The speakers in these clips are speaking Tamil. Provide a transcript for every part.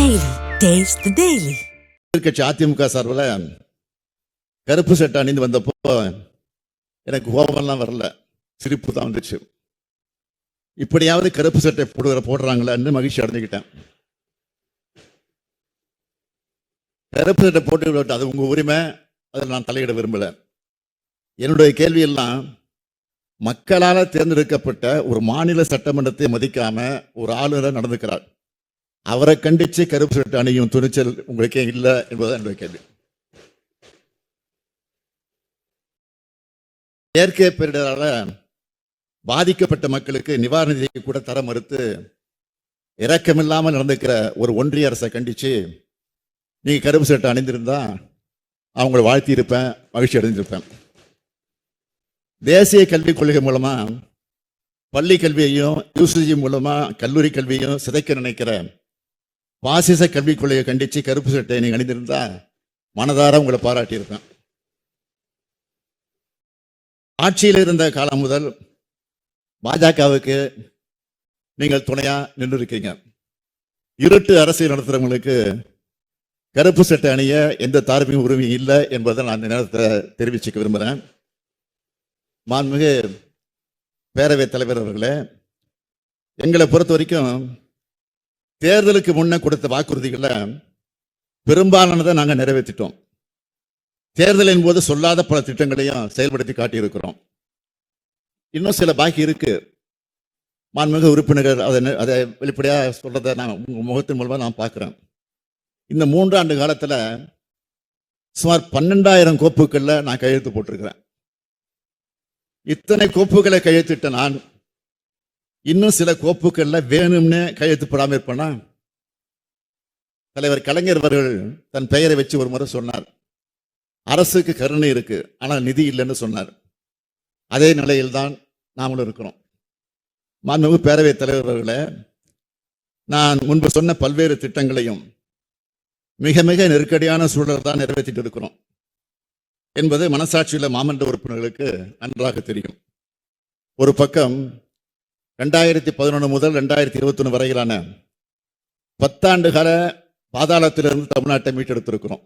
Daily taste daily Daily. AIADMK சார்பில் கருப்பு சட்டை அணிந்து வந்தப்போ எனக்கு கோபம்லாம் வரல. சிரிப்பு தான் வந்துச்சு. இப்படியாவது கருப்பு சட்டை போடுகிற போடுறாங்களான்னு மகிழ்ச்சி அடைஞ்சுக்கிட்டேன். கருப்பு சட்டை போட்டு விட்டு அது உங்கள் உரிமை. அதில் நான் தலையிட விரும்பல. என்னுடைய கேள்வி எல்லாம் மக்களால் தேர்ந்தெடுக்கப்பட்ட ஒரு மாநில சட்டமன்றத்தை மதிக்காம ஒரு ஆளுநர் நடந்துக்கிறார். அவரை கண்டிச்சு கருப்பு சட்டை அணியும் துணிச்சல் உங்களுக்கே இல்லை என்பதுதான் என்னுடைய கேள்வி. இயற்கை பேரிடரால பாதிக்கப்பட்ட மக்களுக்கு நிவாரண நிதியை கூட தர மறுத்து இரக்கமில்லாமல் நடந்துக்கிற ஒரு ஒன்றிய அரசை கண்டிச்சு நீங்கள் கருப்பு சட்டை அணிந்திருந்தா அவங்கள வாழ்த்தியிருப்பேன் மகிழ்ச்சி அடைஞ்சிருப்பேன் தேசிய கல்விக் கொள்கை மூலமா பள்ளி கல்வியையும் யூசிஜி மூலமா கல்லூரி கல்வியையும் சிதைக்க நினைக்கிற பாசிச கல்விக் கொள்கையை கண்டிச்சு கருப்பு சட்டை நீங்க அணிந்திருந்தா மனதார உங்களை பாராட்டியிருப்பேன். ஆட்சியில் இருந்த காலம் முதல் பாஜகவுக்கு நீங்கள் துணையா நின்று இருக்கீங்க இருட்டு அரசியல் நடத்துறவங்களுக்கு கருப்பு சட்டை அணிய எந்த தார்மீக உரிமையும் இல்லை என்பதை நான் இந்த நேரத்தை தெரிவிச்சுக்க விரும்புகிறேன் மாண்புமிகு பேரவைத் தலைவர் அவர்களே எங்களை பொறுத்த வரைக்கும் தேர்தலுக்கு முன்ன கொடுத்த வாக்குறுதிகளை பெரும்பாலானதை நாங்கள் நிறைவேற்றிட்டோம். தேர்தலின் போது சொல்லாத பல திட்டங்களையும் செயல்படுத்தி காட்டியிருக்கிறோம். இன்னும் சில பாக்கி இருக்கு. மாண்புமிகு உறுப்பினர்கள் அதை அதை வெளிப்படையாக சொல்றதை நான் உங்கள் முகத்தின் மூலமாக நான் பார்க்குறேன் இந்த மூன்றாண்டு காலத்தில் சுமார் பன்னெண்டாயிரம் கோப்புகளில் நான் கையெழுத்து போட்டிருக்கிறேன். இத்தனை கோப்புகளை கையெழுத்திட்ட நான் இன்னும் சில கோப்புகள்ல வேணும்னு கையெழுத்து போடாம இருப்பேனா? தலைவர் கலைஞர் அவர்கள் தன் பெயரை வச்சு ஒரு முறை சொன்னார். அரசுக்கு கருணை இருக்கு ஆனால் நிதி இல்லைன்னு சொன்னார். அதே நிலையில்தான் நாமளும் இருக்கிறோம். மாண்புமிகு பேரவைத் தலைவர் அவர்களே நான் முன்பு சொன்ன பல்வேறு திட்டங்களையும் மிக மிக நெருக்கடியான சூழல் தான் நிறைவேற்றிட்டு இருக்கிறோம். என்பது மனசாட்சியுள்ள மாமன்ற உறுப்பினர்களுக்கு நன்றாக தெரியும். ஒரு பக்கம் ரெண்டாயிரத்தி பதினொன்று முதல் ரெண்டாயிரத்தி இருபத்தொன்று வரையிலான பத்தாண்டு கால பாதாளத்திலிருந்து தமிழ்நாட்டை மீட்டெடுத்திருக்கிறோம்.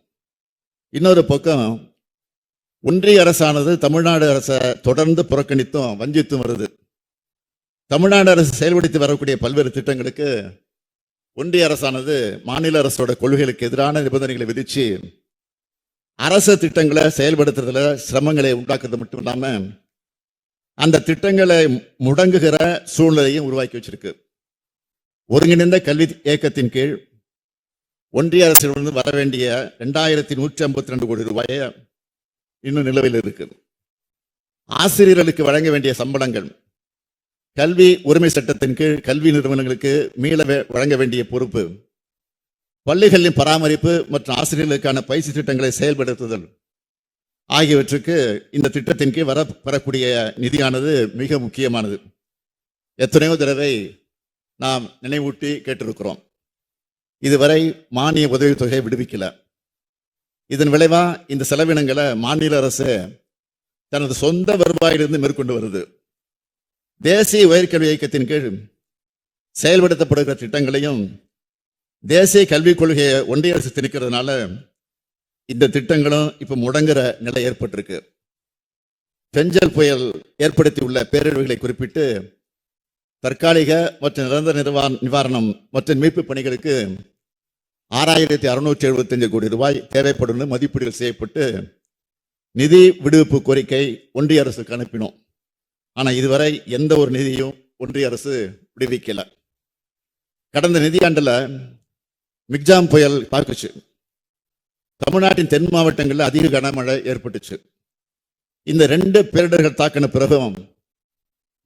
இன்னொரு பக்கம் ஒன்றிய அரசானது தமிழ்நாடு அரசை தொடர்ந்து புறக்கணித்தும் வஞ்சித்தும் வருது. தமிழ்நாடு அரசு செயல்படுத்தி வரக்கூடிய பல்வேறு திட்டங்களுக்கு ஒன்றிய அரசானது மாநில அரசோட கொள்கைகளுக்கு எதிரான நிபந்தனைகளை விதித்து அரசு திட்டங்களை செயல்படுத்துறதுல சிரமங்களை உண்டாக்குறது மட்டும் இல்லாமல் அந்த திட்டங்களை முடங்குகிற சூழ்நிலையும் உருவாக்கி வச்சிருக்கு. ஒருங்கிணைந்த கல்வி இயக்கத்தின் கீழ் ஒன்றிய அரசிலிருந்து வர வேண்டிய ரெண்டாயிரத்தி நூற்றி ஐம்பத்தி ரெண்டு கோடி ரூபாயை இன்னும் நிலுவையில் இருக்குது ஆசிரியர்களுக்கு வழங்க வேண்டிய சம்பளங்கள் கல்வி உரிமை சட்டத்தின் கீழ் கல்வி நிறுவனங்களுக்கு மீள வழங்க வேண்டிய பொறுப்பு பள்ளிகளின் பராமரிப்பு மற்றும் ஆசிரியர்களுக்கான பயிற்சி திட்டங்களை செயல்படுத்துதல் ஆகியவற்றுக்கு இந்த திட்டத்தின் கீழ் வர பெறக்கூடிய நிதியானது மிக முக்கியமானது. எத்தனையோ தடவை நாம் நினைவூட்டி கேட்டிருக்கிறோம். இதுவரை மானிய உதவித்தொகை விடுவிக்கல. இதன் விளைவா இந்த செலவினங்களை மாநில அரசு தனது சொந்த வருவாயிலிருந்து மேற்கொண்டு வருது. தேசிய உயர்கல்வி இயக்கத்தின் கீழ் செயல்படுத்தப்படுகிற திட்டங்களையும் தேசிய கல்விக் கொள்கையை ஒன்றிய அரசு திணிக்கிறதுனால இந்த திட்டங்களும் இப்போ முடங்குற நிலை ஏற்பட்டிருக்கு. பெஞ்சல் புயல் ஏற்படுத்தி உள்ள பேரழிவுகளை குறிப்பிட்டு தற்காலிக மற்றும் நிரந்தர நிர்வா- நிவாரணம் மற்றும் மீட்பு பணிகளுக்கு ஆறாயிரத்தி அறுநூற்றி எழுபத்தஞ்சு கோடி ரூபாய் தேவைப்படும் மதிப்பீடுகள் செய்யப்பட்டு நிதி விடுவிப்பு கோரிக்கை ஒன்றிய அரசுக்கு அனுப்பினோம். ஆனால் இதுவரை எந்த ஒரு நிதியும் ஒன்றிய அரசு விடுவிக்கலை. கடந்த நிதியாண்டில் மிக்ஜாம் புயல் தாக்குச்சு தமிழ்நாட்டின் தென் மாவட்டங்களில் அதிக கனமழை ஏற்பட்டுச்சு. இந்த ரெண்டு பேரிடர்கள் தாக்கின பிறகும்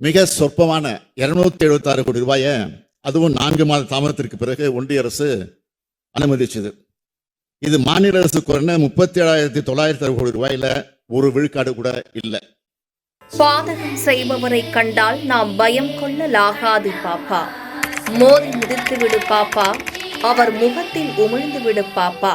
மிக சொற்பமான இருநூத்தி எழுபத்தாறு கோடி ரூபாயை அதுவும் நான்கு மாத தாமதத்திற்கு பிறகு ஒன்றிய அரசு அனுமதிச்சது. இது மாநில அரசு குறைந்த முப்பத்தி ஏழாயிரத்தி தொள்ளாயிரத்தி அறுபது கோடி ரூபாயில ஒரு விழுக்காடு கூட இல்லை. பாதகம் செய்பவரை கண்டால் நாம் பயம் கொள்ளலாகாது பாப்பா. மோதி மிதித்து விடு பாப்பா. அவர் முகத்தில் உமிழ்ந்து விடு பாப்பா.